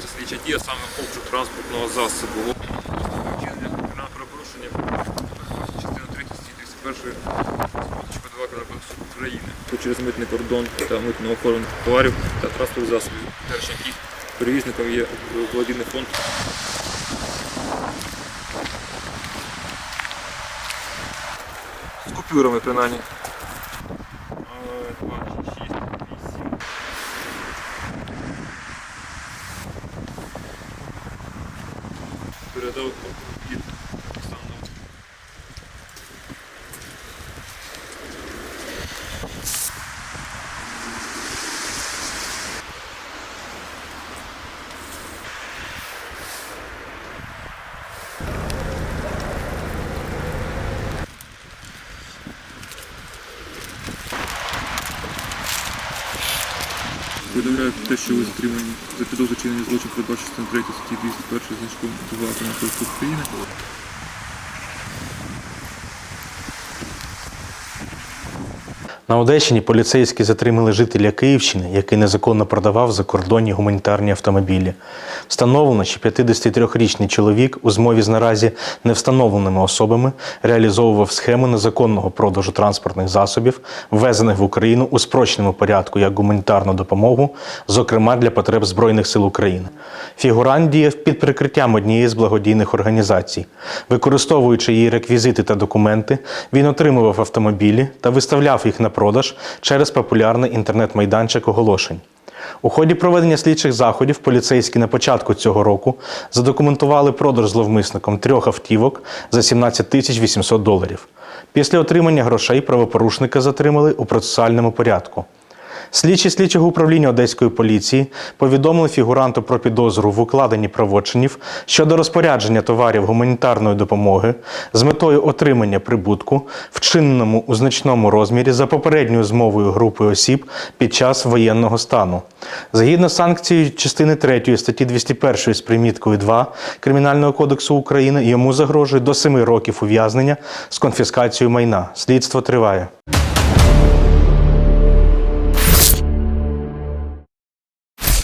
слідча дія саме обшук транспортного засобу. Вчинення кримінального правопорушення частина 3 статті 31 2 України. Через митний кордон та митно оформлених товарів та транспортних засобів, яких перевізником є благодійний фонд з купюрами принаймні. Передав Повідомляю те, що ви затримані за підозру чинення злочин передбачено частини 3 статті 201 значком 2 Кодексу України. На Одещині поліцейські затримали жителя Київщини, який незаконно продавав закордонні гуманітарні автомобілі. Встановлено, що 53-річний чоловік у змові з наразі невстановленими особами реалізовував схему незаконного продажу транспортних засобів, ввезених в Україну у спрощеному порядку як гуманітарну допомогу, зокрема для потреб Збройних сил України. Фігурант діяв під прикриттям однієї з благодійних організацій. Використовуючи її реквізити та документи, він отримував автомобілі та виставляв їх на продаж через популярний інтернет-майданчик оголошень. У ході проведення слідчих заходів поліцейські на початку цього року задокументували продаж зловмисником трьох автівок за 17 тисяч 800 доларів. Після отримання грошей правопорушника затримали у процесуальному порядку. Слідчі слідчого управління Одеської поліції повідомили фігуранту про підозру в укладенні правочинів щодо розпорядження товарів гуманітарної допомоги з метою отримання прибутку, вчиненому у значному розмірі за попередньою змовою групи осіб під час воєнного стану. Згідно з санкцією частини 3 статті 201 з приміткою 2 Кримінального кодексу України йому загрожує до 7 років ув'язнення з конфіскацією майна. Слідство триває.